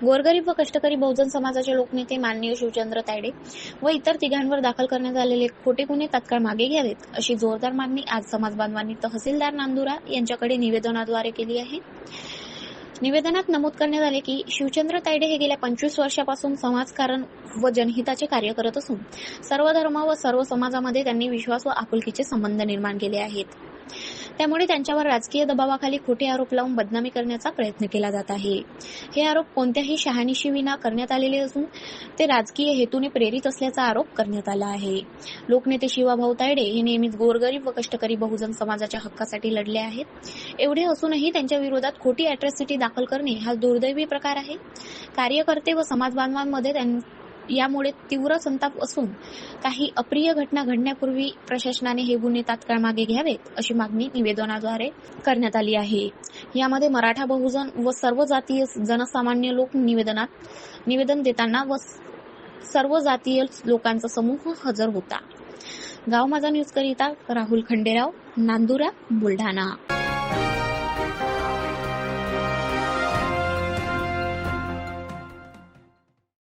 गोरगरीब व कष्टकरी बहुजन समाजाचे लोकनेते माननीय शिवचंद्र तायडे व इतर तिघांवर दाखल करण्यात आलेले खोटे गुन्हे तात्काळ मागे घ्यावेत अशी जोरदार मागणी आज समाज बांधवांनी तहसीलदार नांदुरा यांच्याकडे निवेदनाद्वारे केली आहे. निवेदनात नमूद करण्यात आले की शिवचंद्र तायडे हे गेल्या पंचवीस वर्षापासून समाजकारण व जनहिताचे कार्य करत असून सर्व धर्म व सर्व समाजामध्ये त्यांनी विश्वास व आपुलकीचे संबंध निर्माण केले आहेत. त्यामुळे त्यांच्यावर राजकीय दबावाखाली खोटे आरोप लावून बदनामी करण्याचा प्रयत्न केला जात आहे. हे आरोप कोणत्याही शहानिशीविना करण्यात आलेले असून ते राजकीय हेतूने प्रेरित असल्याचा आरोप करण्यात आला आहे. लोकनेते शिवाभाऊ तायडे हे नेहमीच गोरगरीब व कष्टकरी बहुजन समाजाच्या हक्कासाठी लढले आहेत. एवढे असूनही त्यांच्या विरोधात खोटी अॅट्रॉसिटी दाखल करणे हा दुर्दैवी प्रकार आहे. कार्यकर्ते व समाज बांधवांमध्ये त्यां- यामुळे तीव्र संताप असून काही अप्रिय घटना घडण्यापूर्वी प्रशासनाने हे गुन्हे तात्काळ मागे घ्यावेत अशी मागणी निवेदनाद्वारे करण्यात आली आहे. यामध्ये मराठा बहुजन व सर्व जातीय जनसामान्य लोक निवेदनात निवेदन देताना व सर्व जातीय लोकांचा समूह हजर होता. गाव माझा न्यूज करिता राहुल खंडेराव नांदुरा बुलढाणा.